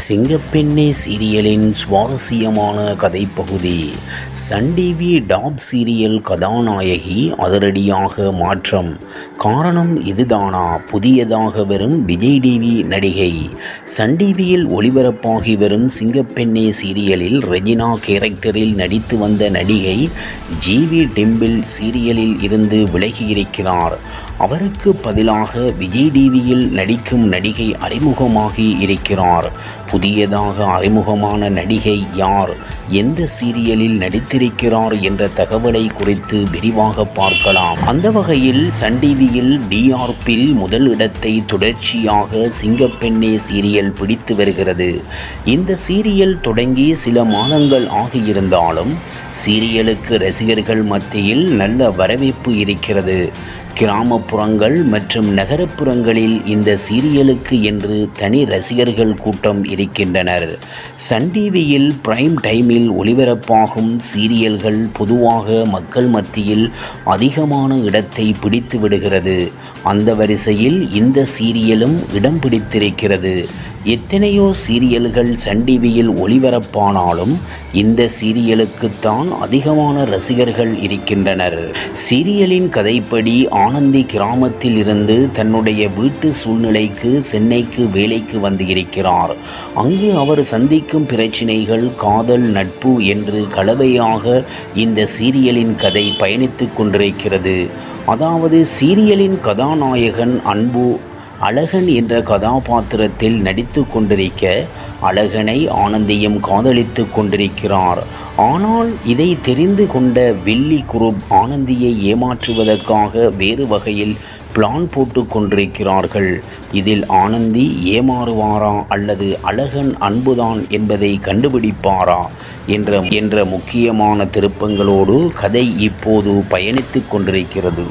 சிங்கப்பெண்ணே சீரியலின் சுவாரஸ்யமான கதைப்பகுதி. சன் டிவி டாப் சீரியல் கதாநாயகி அதிரடியாக மாற்றம். காரணம் இதுதானா? புதியதாக வரும் விஜய் டிவி நடிகை. சன் டிவியில் ஒளிபரப்பாகி வரும் சிங்கப்பெண்ணே சீரியலில் ரெஜினா கேரக்டரில் நடித்து வந்த நடிகை ஜிவி டிம்பிள் சீரியலில் இருந்து விலகியிருக்கிறார். அவருக்கு பதிலாக விஜய் டிவியில் நடிக்கும் நடிகை அறிமுகமாகி இருக்கிறார். புதியதாக அறிமுகமான நடிகை யார்? எந்த சீரியலில் நடித்திருக்கிறார் என்ற தகவலை குறித்து விரிவாக பார்க்கலாம். அந்த வகையில் சன் டிவியில் டிஆர்பில் முதல் இடத்தை தொடர்ச்சியாக சிங்கப்பெண்ணே சீரியல் பிடித்து வருகிறது. இந்த சீரியல் தொடங்கி சில மாதங்கள் ஆகியிருந்தாலும் சீரியலுக்கு ரசிகர்கள் மத்தியில் நல்ல வரவேற்பு இருக்கிறது. கிராமப்புறங்கள் மற்றும் நகரப்புறங்களில் இந்த சீரியலுக்கு என்று தனி ரசிகர்கள் கூட்டம் இருக்கின்றனர். சன் டிவியில் பிரைம் டைமில் ஒளிபரப்பாகும் சீரியல்கள் பொதுவாக மக்கள் மத்தியில் அதிகமான இடத்தை பிடித்து விடுகிறது. அந்த வரிசையில் இந்த சீரியலும் இடம் பிடித்திருக்கிறது. எத்தனையோ சீரியல்கள் சன் டிவியில் ஒளிபரப்பானாலும் இந்த சீரியலுக்குத்தான் அதிகமான ரசிகர்கள் இருக்கின்றனர். சீரியலின் கதைப்படி ஆனந்தி கிராமத்தில் இருந்து தன்னுடைய வீட்டு சூழ்நிலைக்கு சென்னைக்கு வேலைக்கு வந்து இருக்கிறார் அங்கு அவர் சந்திக்கும் பிரச்சினைகள் காதல் நட்பு என்று கலவையாக இந்த சீரியலின் கதை பயணித்து கொண்டிருக்கிறது. அதாவது சீரியலின் கதாநாயகன் அன்பு அழகன் என்ற கதாபாத்திரத்தில் நடித்து கொண்டிருக்க அழகனை ஆனந்தியும் காதலித்து கொண்டிருக்கிறார். ஆனால் இதை தெரிந்து கொண்ட வில்லி குரூப் ஆனந்தியை ஏமாற்றுவதற்காக வேறு வகையில் பிளான் போட்டு கொண்டிருக்கிறார்கள். இதில் ஆனந்தி ஏமாறுவாரா அல்லது அழகன் அன்புதான் என்பதை கண்டுபிடிப்பாரா என்ற என்ற முக்கியமான திருப்பங்களோடு கதை இப்போது பயணித்து கொண்டிருக்கிறது.